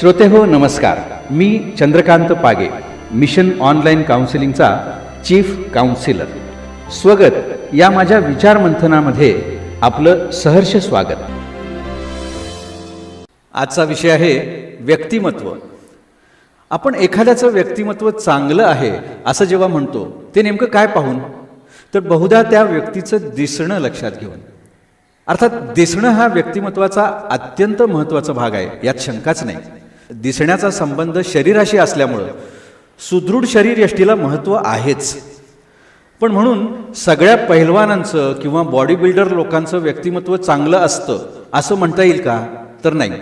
श्रोते हो नमस्कार. मी चंद्रकांत पागे मिशन ऑनलाईन काउन्सिलिंगचा चीफ काउन्सिलर. स्वगत. या माझ्या विचार मंथनामध्ये आपलं सहर्ष स्वागत. आजचा विषय आहे व्यक्तिमत्व. आपण एखाद्याचं व्यक्तिमत्व चांगलं आहे असं जेव्हा म्हणतो ते नेमकं काय पाहून? तर बहुधा त्या व्यक्तीचं दिसणं लक्षात घेऊन. अर्थात दिसणं हा व्यक्तिमत्वाचा अत्यंत महत्त्वाचा भाग आहे यात शंकाच नाही. दिसण्याचा संबंध शरीराशी असल्यामुळं सुदृढ शरीर यष्टीला महत्त्व आहेच. पण म्हणून सगळ्या पहिलवानांचं किंवा बॉडी बिल्डर लोकांचं व्यक्तिमत्व चांगलं असतं असं म्हणता येईल का? तर नाही.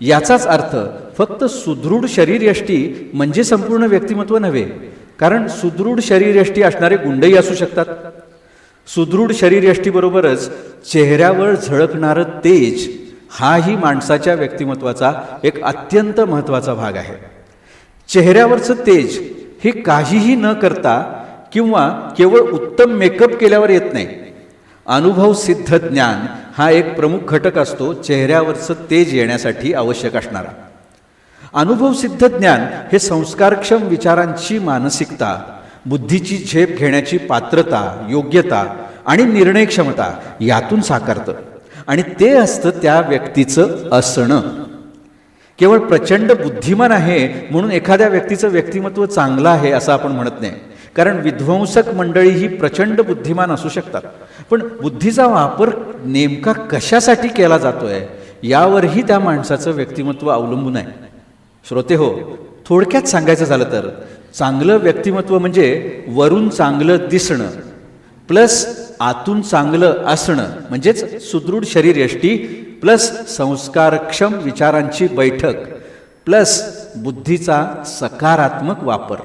याचाच अर्थ फक्त सुदृढ शरीरयष्टी म्हणजे संपूर्ण व्यक्तिमत्व नव्हे कारण सुदृढ शरीरयष्टी असणारे गुंडही असू शकतात. सुदृढ शरीरयष्टीबरोबरच चेहऱ्यावर झळकणारं तेज हाही माणसाच्या व्यक्तिमत्वाचा एक अत्यंत महत्त्वाचा भाग आहे. चेहऱ्यावरचं तेज हे काहीही न करता किंवा केवळ उत्तम मेकअप केल्यावर येत नाही. अनुभव सिद्ध ज्ञान हा एक प्रमुख घटक असतो चेहऱ्यावरचं तेज येण्यासाठी आवश्यक असणारा. अनुभव सिद्ध ज्ञान हे संस्कारक्षम विचारांची मानसिकता बुद्धीची झेप घेण्याची पात्रता योग्यता आणि निर्णय क्षमता यातून साकारतं. आणि ते असतं त्या व्यक्तीचं असणं. केवळ प्रचंड बुद्धिमान आहे म्हणून एखाद्या व्यक्तीचं व्यक्तिमत्व चांगलं आहे असं आपण म्हणत नाही. कारण विध्वंसक मंडळी ही प्रचंड बुद्धिमान असू शकतात. पण बुद्धीचा वापर नेमका कशासाठी केला जातोय यावरही त्या माणसाचं व्यक्तिमत्व अवलंबून आहे. श्रोते हो थोडक्यात सांगायचं झालं तर चांगलं व्यक्तिमत्व म्हणजे वरून चांगलं दिसणं प्लस आतून चांगलं असणं म्हणजेच सुदृढ शरीर यष्टी प्लस संस्कारक्षम विचारांची बैठक प्लस बुद्धीचा सकारात्मक वापर.